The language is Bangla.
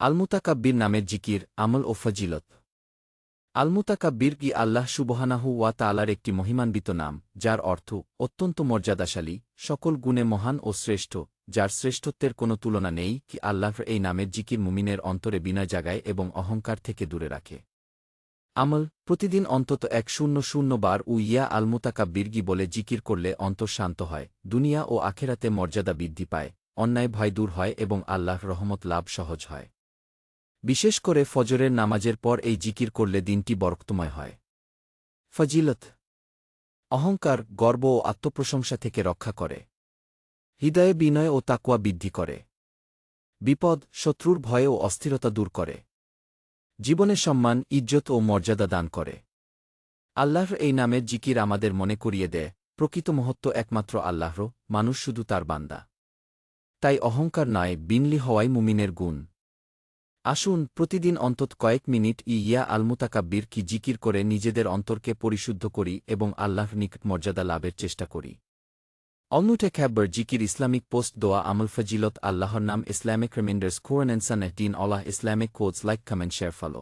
আলমুতাকাব্বির নামের জিকির, আমল ও ফজিলত। আলমুতাকাব্বির কি আল্লাহ সুবহানাহু ওয়া তালার একটি মহিমান্বিত নাম, যার অর্থ অত্যন্ত মর্যাদাশালী, সকল গুণে মহান ও শ্রেষ্ঠ, যার শ্রেষ্ঠত্বের কোনো তুলনা নেই কি আল্লাহর এই নামের জিকির মুমিনের অন্তরে বিনয় জাগায় এবং অহংকার থেকে দূরে রাখে। আমল, প্রতিদিন অন্তত এক শূন্য শূন্য বার উ ইয়া আলমুতাকাব্বিরগি বলে জিকির করলে অন্তর শান্ত হয়, দুনিয়া ও আখেরাতে মর্যাদা বৃদ্ধি পায়, অন্যায় ভয় দূর হয় এবং আল্লাহর রহমত লাভ সহজ হয়। বিশেষ করে ফজরের নামাজের পর এই জিকির করলে দিনটি বরক্তময় হয়। ফজিলত। অহংকার, গর্ব ও আত্মপ্রশংসা থেকে রক্ষা করে। হৃদয়ে বিনয় ও তাকুয়া বৃদ্ধি করে। বিপদ, শত্রুর ভয় ও অস্থিরতা দূর করে। জীবনে সম্মান, ইজ্জত ও মর্যাদা দান করে। আল্লাহর এই নামের জিকির আমাদের মনে করিয়ে দেয়, প্রকৃত মহত্ব একমাত্র আল্লাহর মানুষ শুধু তার বান্দা। তাই অহংকার নয়, বিনলি হওয়াই মুমিনের গুণ। আসুন প্রতিদিন অন্তত কয়েক মিনিট ইয়া আলমুতাকাব্বির কি জিকির করে নিজেদের অন্তরকে পরিশুদ্ধ করি এবং আল্লাহর নিকট মর্যাদা লাভের চেষ্টা করি। অলনুটে খ্যাব্বর জিকির ইসলামিক পোস্ট দোয়া আমল ফজিলত আল্লাহর নাম ইসলামিক রিমাইন্ডার্স কোরআন এনসান ডিন অলাহ Islamic coach like comment share follow